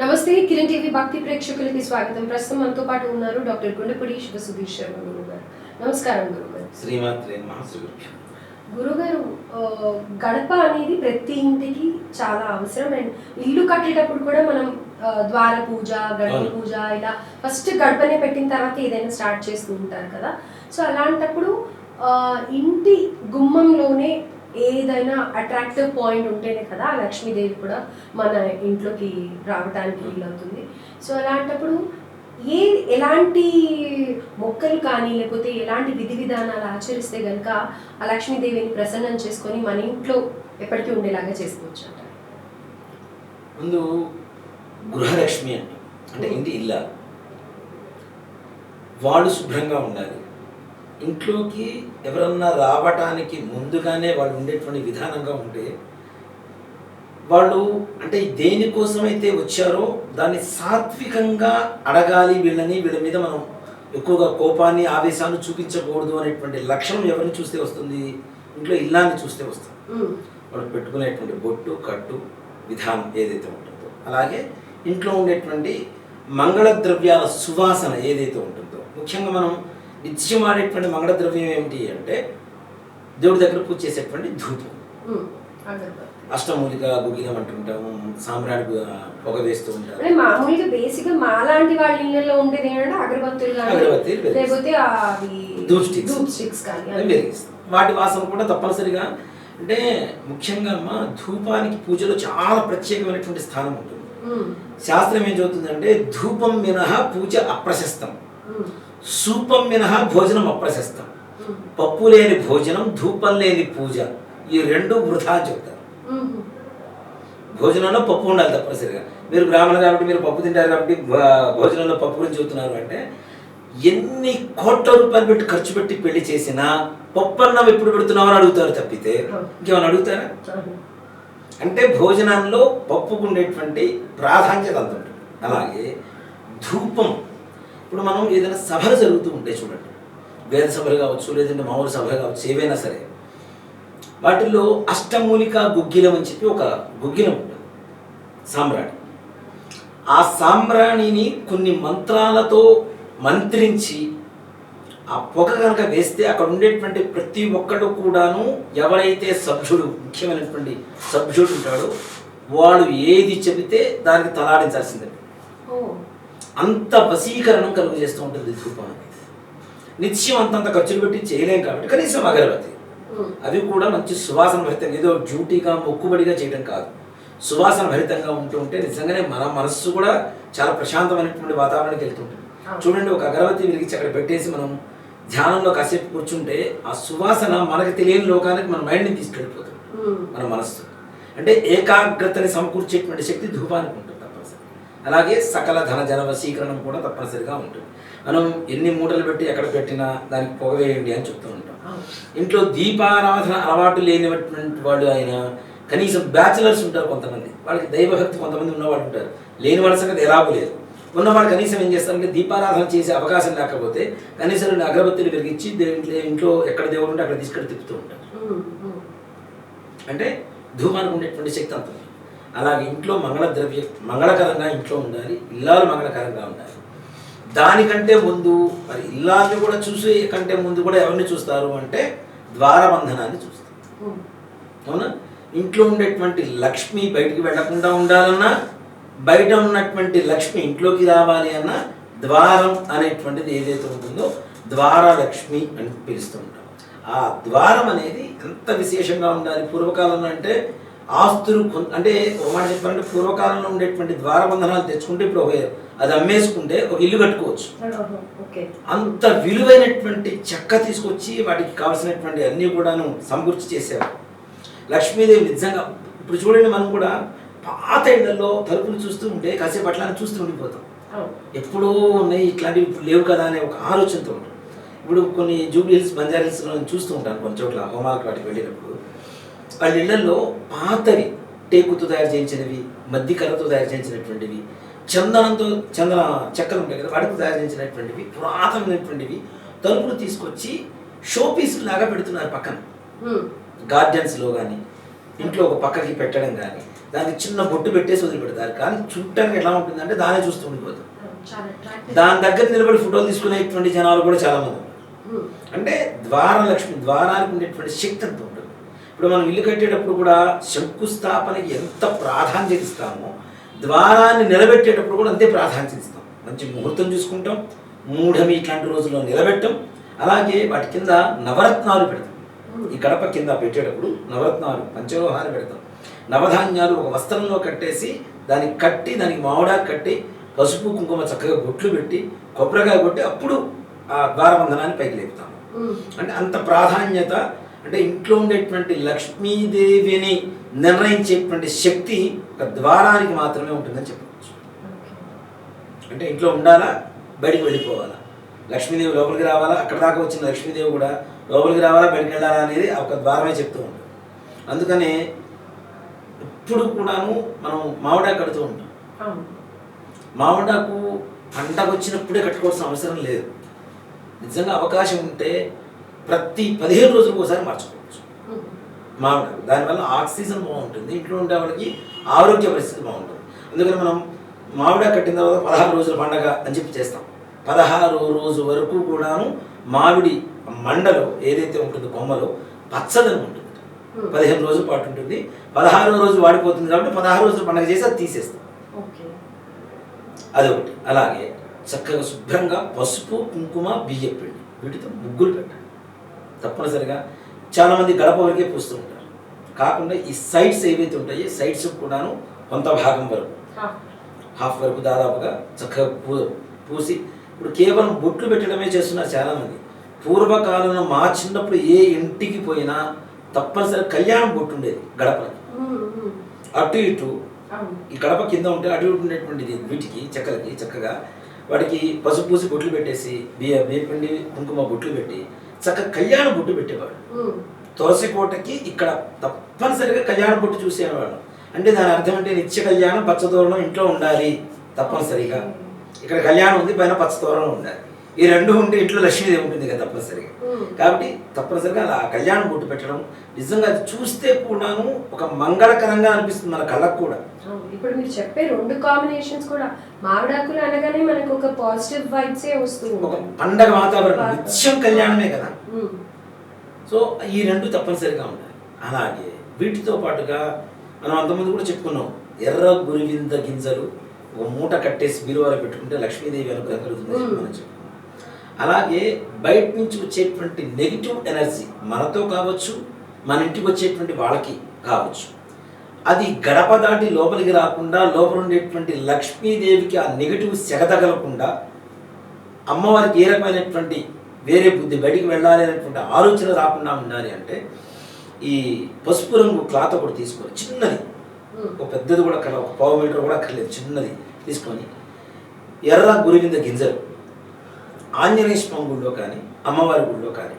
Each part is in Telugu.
నమస్తే కిరణ్ టీవీ భక్తి ప్రేక్షకులకి స్వాగతం. ప్రస్తుతం మనతో పాటు ఉన్నారు డాక్టర్ గుండెపూడి శివ సుధీర్ శర్మ గురువు గారు నమస్కారం గురువు గారు శ్రీమాత్రే గురుగారు గడప అనేది ప్రతి ఇంటికి చాలా అవసరం. అండ్ ఇల్లు కట్టేటప్పుడు కూడా మనం ద్వార పూజ గడప. పూజ ఇలా ఫస్ట్ గడపనే పెట్టిన తర్వాత ఏదైనా స్టార్ట్ చేస్తూ ఉంటారు కదా. సో అలాంటప్పుడు ఇంటి గుమ్మంలోనే ఏదైనా అట్రాక్టివ్ పాయింట్ ఉంటేనే కదా ఆ లక్ష్మీదేవి కూడా మన ఇంట్లోకి రావడానికి వీలవుతుంది సో అలాంటప్పుడు ఏ ఎలాంటి మొక్కలు కానీ లేకపోతే ఎలాంటి విధి విధానాలు ఆచరిస్తే కనుక ఆ లక్ష్మీదేవిని ప్రసన్నం చేసుకొని మన ఇంట్లో ఎప్పటికీ ఉండేలాగా చేసుకోవచ్చు అంట ముందు గృహలక్ష్మి అంటే ఇంటి ఇల్ల వాళ్ళు శుభ్రంగా ఉండాలి. ఇంట్లోకి ఎవరన్నా రావటానికి ముందుగానే వాళ్ళు ఉండేటువంటి విధానంగా ఉంటే వాళ్ళు అంటే దేనికోసమైతే వచ్చారో దాన్ని సాత్వికంగా అడగాలి వీళ్ళని వీళ్ళ మీద మనం ఎక్కువగా కోపాన్ని ఆవేశాన్ని చూపించకూడదు అనేటువంటి లక్షణం ఎవరిని చూస్తే వస్తుంది? ఇంట్లో ఇల్లాన్ని చూస్తే వస్తుంది. వాళ్ళు పెట్టుకునేటువంటి బొట్టు కట్టు విధానం ఏదైతే ఉంటుందో అలాగే ఇంట్లో ఉండేటువంటి మంగళ ద్రవ్యాల సువాసన ఏదైతే ఉంటుందో ముఖ్యంగా మనం నిత్యం ఆడేటువంటి మంగళ ద్రవ్యం ఏమిటి అంటే దేవుడి దగ్గర పూజ చేసేటువంటి ధూపం. అష్టమూలిక గుగిలం అంటుంటాము గు- పొగ వేస్తూ ఉంటారు మామూలుగా బేసిక్గా మాలాంటి వాళ్ళ ఇళ్ళలో ఉండేది ఏంటంటే అగరబత్తులు అగరబత్తి. లేకపోతే అవి ధూప్ sticks. ధూప్ స్టిక్స్ కానీ వాటి వాసన కూడా తప్పనిసరిగా అంటే ముఖ్యంగా అమ్మ ధూపానికి పూజలో చాలా ప్రత్యేకమైనటువంటి స్థానం ఉంటుంది. శాస్త్రం ఏం చెబుతుందంటే ధూపం మినహా పూజ అప్రశస్తం. సూపం మినహా భోజనం అప్రశస్తం. పప్పు లేని భోజనం ధూపం లేని పూజ. ఈ రెండు వృధా అని చెప్తారు. భోజనంలో పప్పు ఉండాలి తప్పనిసరిగా. మీరు బ్రాహ్మణులు కాబట్టి మీరు పప్పు తింటారు కాబట్టి భోజనంలో పప్పు గురించి చెబుతున్నారు అంటే ఎన్ని కోట్ల రూపాయలు పెట్టి ఖర్చు పెట్టి పెళ్ళి చేసినా పప్పు అన్నం ఎప్పుడు పెడుతున్నామని అడుగుతారు తప్పితే ఇంకేమైనా అడుగుతారా? అంటే భోజనంలో పప్పుకు ఉండేటువంటి ప్రాధాన్యత అంత ఉంటుంది. అలాగే ధూపం ఇప్పుడు మనం ఏదైనా సభలు జరుగుతూ ఉంటాయి చూడండి. వేద సభలు కావచ్చు లేదంటే మామూలు సభలు కావచ్చు ఏవైనా సరే. వాటిల్లో అష్టమూలిక గుగ్గిలం అని చెప్పి ఒక గుగ్గిలం ఉంటుంది. సామ్రాణి. ఆ సామ్రాణిని కొన్ని మంత్రాలతో మంత్రించి ఆ పొగ కనుక వేస్తే అక్కడ ఉండేటువంటి ప్రతి ఒక్కడు కూడాను ఎవరైతే సభ్యుడు ముఖ్యమైనటువంటి సభ్యుడు ఉంటాడో వాడు ఏది చెబితే దానికి తలాడించాల్సిందే. అంత వశీకరణం కలుగు చేస్తూ ఉంటుంది ధూపం అనేది నిత్యం అంతంత ఖర్చులు పెట్టి చేయలేం కాబట్టి కనీసం అగరబత్తి. అవి కూడా మంచి సువాసన భరితంగా ఏదో డ్యూటీగా మొక్కుబడిగా చేయడం కాదు. సువాసన భరితంగా ఉంటూ ఉంటే నిజంగానే మన మనస్సు కూడా చాలా ప్రశాంతమైనటువంటి వాతావరణానికి వెళ్తుంటుంది. చూడండి ఒక అగరబత్తి వెలిగించి అక్కడ పెట్టేసి మనం ధ్యానంలో కాసేపు కూర్చుంటే ఆ సువాసన మనకి తెలియని లోకానికి మన మైండ్ని తీసుకెళ్ళిపోతుంది. మన మనస్సు. అంటే ఏకాగ్రతని సమకూర్చేటువంటి శక్తి ధూపానికి ఉంటుంది. అలాగే సకల ధన జన వశీకరణం కూడా తప్పనిసరిగా ఉంటుంది. మనం ఎన్ని మూటలు పెట్టి ఎక్కడ పెట్టినా దానికి పొగ వేయండి అని చెప్తూ ఉంటాం. ఇంట్లో దీపారాధన అలవాటు లేనిటువంటి వాళ్ళు ఆయన కనీసం బ్యాచిలర్స్ ఉంటారు కొంతమంది. వాళ్ళకి దైవభక్తి కొంతమంది ఉన్నవాళ్ళు ఉంటారు. లేని వాళ్ళ సంగతి ఎలాగూ లేదు. ఉన్నవాళ్ళు కనీసం ఏం చేస్తారంటే దీపారాధన చేసే అవకాశం లేకపోతే కనీసం రెండు అగరబత్తులు వెలిగించి దేంట్లో ఇంట్లో ఎక్కడ దేవుడు ఉంటే అక్కడ తీసుకెళ్ళి తిప్పుతూ ఉంటారు. అంటే ధూమానికి ఉండేటువంటి శక్తి అంత ఉంది. అలాగే ఇంట్లో మంగళ ద్రవ్య మంగళకరంగా ఇంట్లో ఉండాలి ఇల్లాలు మంగళకరంగా ఉండాలి. దానికంటే ముందు మరి ఇల్లాన్ని కూడా చూసే కంటే ముందు కూడా ఎవరిని చూస్తారు అంటే ద్వారబంధనాన్ని చూస్తారు. అవునా? ఇంట్లో ఉండేటువంటి లక్ష్మి బయటికి వెళ్ళకుండా ఉండాలన్నా బయట ఉన్నటువంటి లక్ష్మి ఇంట్లోకి రావాలి అన్న ద్వారం అనేటువంటిది ఏదైతే ఉంటుందో ద్వారలక్ష్మి అని పిలుస్తూ ఉంటాం. ఆ ద్వారం అనేది ఎంత విశేషంగా ఉండాలి? పూర్వకాలంలో అంటే ఆస్తులు అంటే ఒక మాట చెప్పాలంటే పూర్వకాలంలో ఉండేటువంటి ద్వారబంధనాలు తెచ్చుకుంటే ఇప్పుడు ఒక అది అమ్మేసుకుంటే ఒక ఇల్లు కట్టుకోవచ్చు. అంత విలువైనటువంటి చెక్క తీసుకొచ్చి వాటికి కావాల్సినటువంటి అన్నీ కూడాను సమకూర్చి చేసేవారు లక్ష్మీదేవి నిజంగా ఇప్పుడు చూడండి మనం కూడా పాత ఇళ్ళలో తలుపులు చూస్తూ ఉంటే కాసేపు అట్లా చూస్తూ ఉండిపోతాం. ఎప్పుడో ఉన్నాయి ఇట్లాంటివి ఇప్పుడు లేవు కదా అనే ఒక ఆలోచనతో ఉంటాం. ఇప్పుడు కొన్ని జూబ్లీ హిల్స్ బంజారా హిల్స్లో చూస్తూ ఉంటాను కొన్ని చోట్ల హోమాలకు వాటికి వెళ్ళినప్పుడు వాళ్ళ ఇళ్ళలో పాతవి టేకుతో తయారు చేయించినవి మద్ది కర్రతో తయారు చేయించినటువంటివి చందనంతో చందన చెక్కలు ఉంటాయి కదా వాటితో తయారు చేయించినటువంటివి పురాతనమైనటువంటివి తలుపులు తీసుకొచ్చి షో పీసులు లాగా పెడుతున్నారు పక్కన. గార్డెన్స్లో కానీ ఇంట్లో ఒక పక్కకి పెట్టడం కానీ దానికి చిన్న బొట్టు పెట్టేసి వదిలిపెడతారు. కానీ చూడటానికి ఎలా ఉంటుందంటే దానే చూస్తూ ఉండిపోతారు. attractive. దాని దగ్గర నిలబడి ఫోటోలు తీసుకునేటువంటి జనాలు కూడా చాలా మంది అంటే ద్వార లక్ష్మి ద్వారానికి ఉండేటువంటి శక్తి అంత ఇప్పుడు మనం ఇల్లు కట్టేటప్పుడు కూడా శంకుస్థాపనకి ఎంత ప్రాధాన్యత ఇస్తామో ద్వారాన్ని నిలబెట్టేటప్పుడు కూడా అంతే ప్రాధాన్యత ఇస్తాం. మంచి ముహూర్తం చూసుకుంటాం మూఢమి ఇట్లాంటి రోజుల్లో నిలబెట్టం అలాగే వాటి కింద నవరత్నాలు పెడతాం. ఈ గడప కింద పెట్టేటప్పుడు నవరత్నాలు పంచలోహాలు పెడతాం. నవధాన్యాలు ఒక వస్త్రంలో కట్టేసి దానికి కట్టి దానికి మామిడా కట్టి పసుపు కుంకుమ చక్కగా బొట్లు పెట్టి కొబ్బరికాయ కొట్టి అప్పుడు ఆ ద్వారబంధనాన్ని పైకి లేపుతాం. ఉమ్, అంటే అంత ప్రాధాన్యత అంటే ఇంట్లో ఉండేటువంటి లక్ష్మీదేవిని నిర్ణయించేటువంటి శక్తి ఒక ద్వారానికి మాత్రమే ఉంటుందని చెప్పవచ్చు. అంటే ఇంట్లో ఉండాలా? బయటికి వెళ్ళిపోవాలా? లక్ష్మీదేవి లోపలికి రావాలా? అక్కడ దాకా వచ్చిన లక్ష్మీదేవి కూడా లోపలికి రావాలా? బయటికి వెళ్ళాలా అనేది ఒక ద్వారమే చెప్తూ ఉంటుంది. అందుకనే ఇప్పుడు కూడాను మనం మామిడా కడుతూ ఉంటాం. మామిడాకు పంటకు వచ్చినప్పుడే కట్టుకోవాల్సిన అవసరం లేదు. నిజంగా అవకాశం ఉంటే ప్రతి పదిహేను రోజులకు ఒకసారి మార్చుకోవచ్చు. మామిడాకు. దానివల్ల ఆక్సిజన్ బాగుంటుంది ఇంట్లో ఉండే వాళ్ళకి ఆరోగ్య పరిస్థితి బాగుంటుంది. అందుకని మనం మామిడా కట్టిన తర్వాత పదహారు రోజుల పండగ అని చెప్పి చేస్తాం. పదహారు రోజు వరకు కూడాను మామిడి మండలో ఏదైతే ఉంటుందో కొమ్మలో పచ్చదనం ఉంటుంది. పదిహేను రోజుల పాటు ఉంటుంది. పదహారో రోజు వాడిపోతుంది కాబట్టి పదహారు రోజులు పండగ చేసి అది తీసేస్తాం. అదొకటి. అలాగే చక్కగా శుభ్రంగా పసుపు కుంకుమ బియ్యం పిండి. వీటితో ముగ్గులు పెట్టండి తప్పనిసరిగా చాలామంది గడప వరకే పూస్తూ ఉంటారు. కాకుండా ఈ సైడ్స్ ఏవైతే ఉంటాయో సైడ్స్ కూడాను కొంత భాగం వరకు హాఫ్ వరకు దాదాపుగా చక్కగా పూ పూసి ఇప్పుడు కేవలం బొట్లు పెట్టడమే చేస్తున్నారు చాలామంది. పూర్వకాలంలో మా చిన్నప్పుడు ఏ ఇంటికి పోయినా తప్పనిసరి కళ్యాణం బొట్టు ఉండేది గడపకి అటు ఇటు ఈ గడప కింద ఉంటే అటు ఇటు ఉండేటువంటిది వీటికి చెక్కలకి చక్కగా వాటికి పసుపు పూసి బొట్లు పెట్టేసి బియ్య బియ్యపిండి కుంకుమ బొట్లు పెట్టి చక్కగా కళ్యాణ బొట్టు పెట్టేవాడు. తులసికోటకి ఇక్కడ తప్పనిసరిగా కళ్యాణ బొట్టు చూసేవాడు అంటే దాని అర్థం అంటే నిత్య కళ్యాణం పచ్చతోరణం ఇంట్లో ఉండాలి తప్పనిసరిగా. ఇక్కడ కళ్యాణం ఉంది పైన పచ్చతోరణం ఉండాలి. ఈ రెండు ఉంటే ఇంట్లో లక్ష్మీదేవి ఉంటుంది కదా తప్పనిసరిగా. కాబట్టి తప్పనిసరిగా అలా కళ్యాణం బొట్టు పెట్టడం నిజంగా అది చూస్తే కూడాను ఒక మంగళకరంగా అనిపిస్తుంది మన కళ్ళకు కూడా. ఇప్పుడు మీరు చెప్పే రెండు కాంబినేషన్స్ కూడా మామిడాకులు అనగానే మనకు ఒక పాజిటివ్ వైబ్సే వస్తూ ఒక పండగ వాతావరణం నిత్యం కళ్యాణమే కదా. సో ఈ రెండు తప్పనిసరిగా ఉండాలి. అలాగే వీటితో పాటుగా మనం అంతమంది కూడా చెప్పుకున్నాం ఎర్ర గురివింద గింజలు ఒక మూట కట్టేసి బీరువాలో పెట్టుకుంటే లక్ష్మీదేవి అనుగ్రహం కలుగుతుందని చెప్పి మనం చెప్పుకున్నాం. అలాగే బయట నుంచి వచ్చేటువంటి నెగిటివ్ ఎనర్జీ మనతో కావచ్చు మన ఇంటికి వచ్చేటువంటి వాళ్ళకి కావచ్చు. అది గడప దాటి లోపలికి రాకుండా లోపల ఉండేటువంటి లక్ష్మీదేవికి ఆ నెగిటివ్ సెగ తగలకుండా అమ్మవారికి ఏ రకమైనటువంటి వేరే బుద్ధి బయటికి వెళ్ళాలి అనేటువంటి ఆలోచన రాకుండా ఉండాలి అంటే ఈ పసుపు రంగు క్లాత్ ఒకటి తీసుకొని చిన్నది ఒక పెద్దది కూడా కల ఒక పావు మీటర్ కూడా అక్కర్లేదు చిన్నది తీసుకొని ఎర్ర గురివింద గింజలు ఆంజనేయ స్వామి గుళ్ళో కానీ అమ్మవారి గుళ్ళో కానీ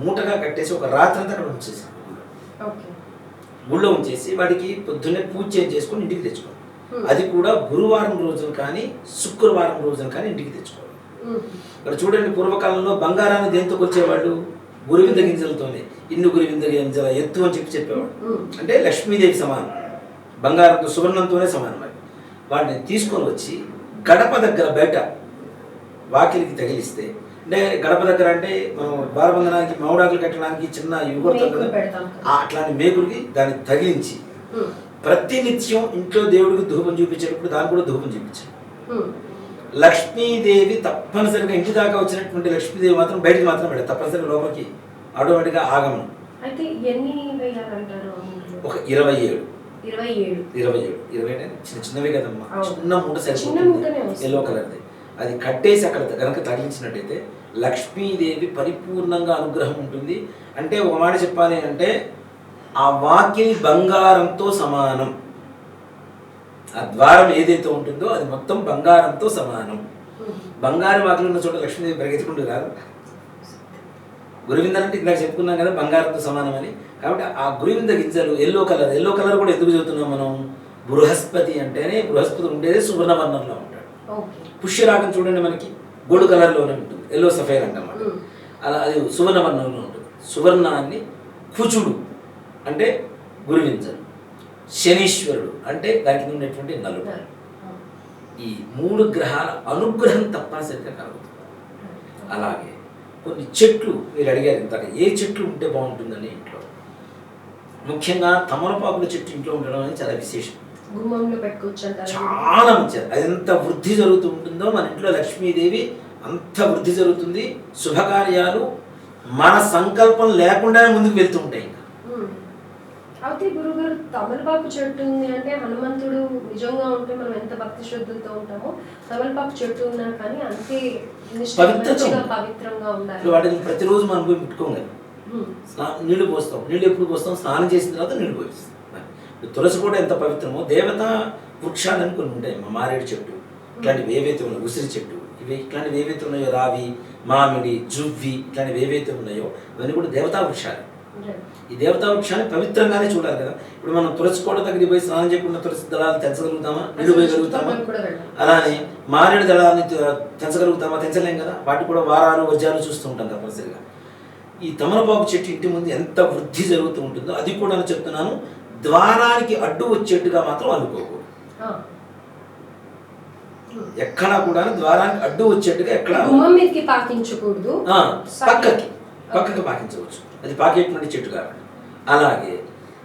మూటగా కట్టేసి ఒక రాత్రి అంతా అక్కడ ఉంచేసి గుళ్ళో ఉంచేసి వాడికి పొద్దున్నే పూజ చేసి చేసుకొని ఇంటికి తెచ్చుకోవాలి. ఉమ్, అది కూడా గురువారం రోజున కానీ శుక్రవారం రోజున కానీ ఇంటికి తెచ్చుకోవాలి. ఇక్కడ చూడండి పూర్వకాలంలో బంగారాన్ని దేంతో కొలిచేవాళ్ళు? గురువింద గింజలతోనే. ఇన్ని గురువింద గింజల ఎత్తు అని చెప్పి చెప్పేవాడు అంటే లక్ష్మీదేవి సమానం. బంగారంతో సువర్ణంతోనే సమానం వాటిని తీసుకొని వచ్చి గడప దగ్గర బయట వాకిలికి తగిలిస్తే. అంటే గడప దగ్గర అంటే మనం ద్వారబంధనానికి మామిడాకులు కట్టడానికి చిన్న ఇవి కొడతాం మేకులు కదా పెడతాం. కదా. ఆ అట్లాంటి మేకులకి దాన్ని తగిలించి ఉమ్, ప్రతినిత్యం ఇంట్లో దేవుడికి ధూపం చూపించేటప్పుడు దాన్ని కూడా ధూపం చూపించాలి. లక్ష్మీదేవి తప్పనిసరిగా ఇంటి దాకా వచ్చినటువంటి లక్ష్మీదేవి మాత్రం బయటికి మాత్రం వెళ్ళదు. తప్పనిసరిగా లోపలికి ఆటోమేటిక్గా ఆగమనం అయితే ఎన్ని? ఒక ఇరవై ఏడు. ఇరవై ఏడు. ఇరవై ఏడు. ఇరవై చిన్న చిన్నవే కదమ్మా. చిన్న మూట సరిపోతుంది. ఎల్లో కలర్ది అది కట్టేసి అక్కడ కనుక తగిలించినట్టయితే లక్ష్మీదేవి పరిపూర్ణంగా అనుగ్రహం ఉంటుంది. అంటే ఒక మాట చెప్పాలి అంటే ఆ వాక్యం బంగారంతో సమానం. ఆ ద్వారం ఏదైతే ఉంటుందో అది మొత్తం బంగారంతో సమానం. బంగారం బంగారు వాకిలు ఉన్న చోట లక్ష్మీదేవి పరిగెత్తుకుంటూ రాదు. గురువింద అంటే ఇందాక చెప్పుకున్నాం కదా బంగారంతో సమానం అని కాబట్టి ఆ గురువింద గింజలు ఎల్లో కలర్ ఎల్లో కలర్ కూడా ఎందుకు చెబుతున్నాం మనం? బృహస్పతి అంటేనే బృహస్పతి ఉండేది సువర్ణవర్ణంలో ఉంటాడు. పుష్యరాగం చూడండి మనకి. గోల్డ్ కలర్లోనే ఉంటుంది. ఎల్లో సఫైర్ అంటమాట అలా అది సువర్ణవర్ణంలో ఉంటుంది. సువర్ణాన్ని కుచుడు అంటే గురువింజలు శనీశ్వరుడు అంటే దానికి ఉన్నటువంటి నలుడు. ఈ మూడు గ్రహాల అనుగ్రహం తప్పనిసరిగా కలుగుతుంది. అలాగే కొన్ని చెట్లు మీరు అడిగారు ఇంతక. ఏ చెట్లు ఉంటే బాగుంటుందని ఇంట్లో. ముఖ్యంగా తమలపాకుల చెట్టు ఇంట్లో ఉండడం అనేది చాలా విశేషం. గుమ్మంలో పెట్టుకోవచ్చు అంటారు చాలా మంచిది. అది ఎంత వృద్ధి జరుగుతూ ఉంటుందో మన ఇంట్లో లక్ష్మీదేవి అంత వృద్ధి జరుగుతుంది. శుభకార్యాలు మన సంకల్పం లేకుండానే ముందుకు వెళ్తూ ఉంటాయి. అయితే గురుగారు తమలపాకు చెట్టు ఉంది అంటే హనుమంతుడు నిజంగా ఉంటే మనం ఎంత భక్తి శ్రద్ధలతో ఉంటామో తమలపాకు చెట్టు ఉన్నా కానీ అంతే. పవిత్రంగా ఉండాలి. వాటిని ప్రతిరోజు మనం పోయి ముట్టుకోం కదా. నీళ్ళు పోస్తాం. నీళ్ళు ఎప్పుడు పోస్తాం? స్నానం చేసిన తర్వాత నీళ్ళు పోయిస్తాం. తులసి కూడా ఎంత పవిత్రమో దేవత వృక్షాలని కొన్ని ఉంటాయి. మా మారేడు చెట్టు ఇట్లాంటివి ఏవైతే ఉన్నాయో ఉసిరి చెట్టు ఇవి ఇట్లాంటివి ఏవైతే ఉన్నాయో రావి మామిడి జువ్వి ఇట్లాంటివి ఏవైతే ఉన్నాయో అవన్నీ కూడా దేవతా వృక్షాలు. ఈ దేవతా వృక్షాన్ని పవిత్రంగానే చూడాలి కదా. ఇప్పుడు మనం తులసి కోట దగ్గరికి పోయి స్నానం చేయకుండా తులసి దళాలు తెంచగలుగుతామా? వెళ్ళాలి. అలానే మారేడు దళాన్ని తె- తెంచగలుగుతామా? తెంచలేం కదా. వాటి కూడా వారాలు వజ్రాలు చూస్తూ ఉంటాం తప్పనిసరిగా. ఈ తమలపాకు చెట్టు ఇంటి ముందు ఎంత వృద్ధి జరుగుతూ ఉంటుందో అది కూడా నేను చెప్తున్నాను. ద్వారానికి అడ్డు వచ్చేట్టుగా మాత్రం అనుకోకూడదు. ఎక్కడా కూడా ద్వారానికి అడ్డు వచ్చేట్టుగా ఎక్కడ మీదకి పాకించకూడదు. పక్కకి పక్కకి పాకించవచ్చు. అది పాకేటువంటి చెట్టు కాబట్టి అలాగే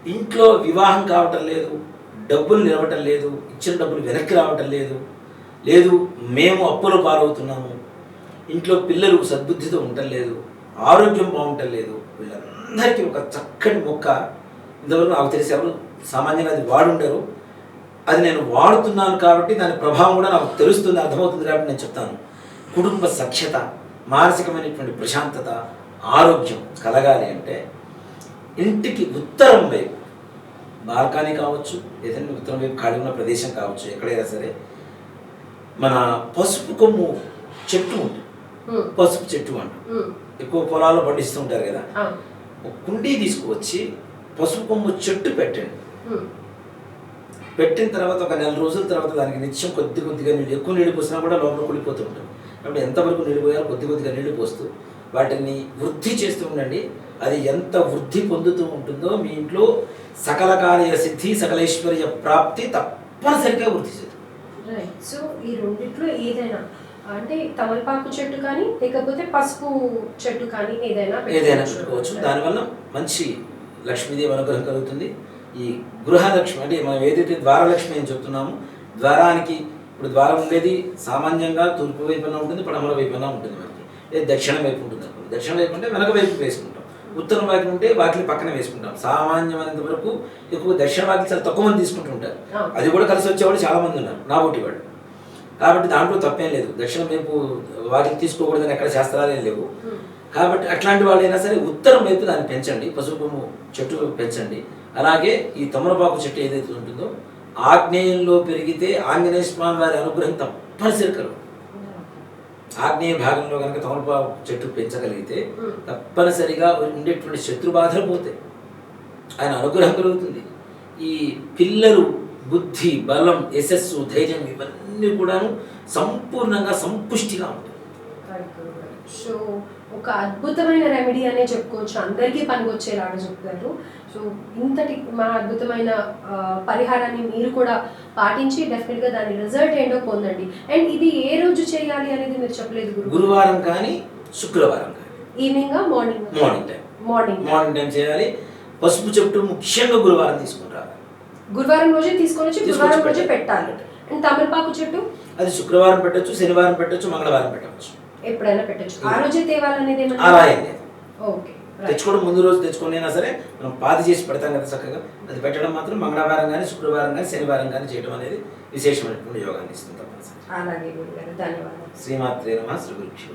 ఇంట్లో వివాహం కావటం లేదు డబ్బులు నిలవటం లేదు ఇచ్చిన డబ్బులు వెనక్కి రావటం లేదు లేదు మేము అప్పులు పాలవుతున్నాము ఇంట్లో పిల్లలు సద్బుద్ధితో ఉండటం లేదు ఆరోగ్యం బాగుంటం లేదు వీళ్ళందరికీ ఒక చక్కటి మొక్క ఇంతవరకు నాకు తెలిసి ఎవరు సామాన్యంగా అది వాడుండరు. అది నేను వాడుతున్నాను కాబట్టి దాని ప్రభావం కూడా నాకు తెలుస్తుంది అర్థమవుతుంది కాబట్టి నేను చెప్తాను. కుటుంబ సఖ్యత మానసికమైనటువంటి ప్రశాంతత ఆరోగ్యం కలగాలి అంటే ఇంటికి ఉత్తరం వైపు బాల్కనీ కావచ్చు ఏదైనా ఉత్తరం వైపు ఖాళీ ఉన్న ప్రదేశం కావచ్చు ఎక్కడైనా సరే మన పసుపు కొమ్ము చెట్టు ఉంటుంది. పసుపు చెట్టు అంటాం. ఎక్కువ పొలాల్లో పండిస్తూ ఉంటారు కదా. కుండీ తీసుకువచ్చి పసుపు కొమ్ము చెట్టు పెట్టండి. పెట్టిన తర్వాత ఒక నెల రోజుల తర్వాత దానికి నిత్యం కొద్ది కొద్దిగా నీళ్ళు ఎక్కువ నీళ్ళు పోసినా కూడా లోపల కుళ్ళిపోతూ ఉంటుంది. కాబట్టి ఎంతవరకు నీళ్ళు పోయాలో కొద్ది కొద్దిగా నీళ్ళు పోస్తూ వాటిని వృద్ధి చేస్తూ ఉండండి. అది ఎంత వృద్ధి పొందుతూ ఉంటుందో మీ ఇంట్లో సకల కార్య సిద్ధి సకలేశ్వర్య ప్రాప్తి తప్పనిసరిగా వృద్ధి చేస్తుంది. సో ఈ రెండిట్లో ఏదైనా అంటే తమలపాకు చెట్టు కానీ లేకపోతే పసుపు చెట్టు కానీ ఏదైనా ఏదైనా పెట్టుకోవచ్చు. దానివల్ల మంచి లక్ష్మీదేవి అనుగ్రహం కలుగుతుంది. ఈ గృహలక్ష్మి అంటే మనం ఏదైతే ద్వారలక్ష్మి అని చెప్తున్నామో ద్వారానికి ఇప్పుడు ద్వారం ఉండేది సామాన్యంగా తూర్పు వైపున ఉంటుంది పడమర వైపున ఉంటుంది మనకి. లేదా దక్షిణ వైపు ఉంటుంది అనుకోండి. దక్షిణ వైపు అంటే వెనక వైపు వేసుకుంటాం. ఉత్తరం వైపు ఉంటే వాకిలి పక్కన వేసుకుంటాం. సామాన్యమైనంత వరకు ఎక్కువ దక్షిణ వాకిలి చాలా తక్కువ మంది తీసుకుంటూ ఉంటారు. అది కూడా కలిసి వచ్చేవాళ్ళు చాలా మంది ఉన్నారు నా బుట్టి వాళ్ళు. కాబట్టి దాంట్లో తప్పేం లేదు. దక్షిణ వైపు వాకిలి తీసుకోకూడదని ఎక్కడ శాస్త్రాలు ఏం లేవు. కాబట్టి అట్లాంటి వాళ్ళైనా సరే ఉత్తరం వైపు దాన్ని పెంచండి పసుపు చెట్టు పెంచండి. అలాగే ఈ తమలపాకు చెట్టు ఏదైతే ఉంటుందో ఆగ్నేయంలో పెరిగితే ఆంజనేయ స్వామి వారి అనుగ్రహం తప్పనిసరి కలుగు ఆగ్నేయ భాగంలో కనుక తమలపాకు చెట్టు పెంచగలిగితే. తప్పనిసరిగా ఉండేటువంటి శత్రు బాధలు పోతాయి. ఆయన అనుగ్రహం కలుగుతుంది. ఈ పిల్లలు బుద్ధి బలం యశస్సు ధైర్యం ఇవన్నీ కూడాను సంపూర్ణంగా సంపుష్టిగా ఉంటాయి. సో ఒక అద్భుతమైన రెమెడీ అనే చెప్పుకోవచ్చు. అందరికీ పనికొచ్చేలాగా చెప్తారు. సో ఇంతటి మా అద్భుతమైన పరిహారాన్ని మీరు కూడా పాటించి డెఫినెట్గా దాని రిజల్ట్ ఏంటో పొందండి. అండ్ ఇది ఏ రోజు చేయాలి అనేది మీరు చెప్పలేదు గురు. గురువారం కానీ శుక్రవారం కానీ. Evening morning morning time morning morning time చేయాలి. పసుపు చెట్టు ముఖ్యంగా గురువారం తీసుకుంటారు గురువారం రోజే తీసుకొని వచ్చి గురువారం రోజే పెట్టాలి. పెట్టాలి. అండ్ తమలపాకు చెట్టు? అది శుక్రవారం పెట్టొచ్చు శనివారం పెట్టొచ్చు మంగళవారం పెట్టవచ్చు. ఎప్పుడైనా పెట్టచ్చు. ఆ రోజే తేవాలనేది అలా ఏం లేదు ఓకే తెచ్చుకోవడం ముందు రోజు తెచ్చుకొని అయినా సరే మనం పాతి చేసి పెడతాం కదా చక్కగా. అది పెట్టడం మాత్రం మంగళవారం కానీ శుక్రవారం కానీ శనివారం కానీ చేయడం అనేది విశేషమైనటువంటి యోగాన్ని ఇస్తుంది తప్పనిసరి అలాగే ధన్యవాదాలు. శ్రీమాత్రే నమ శ్రీ గురుక్షి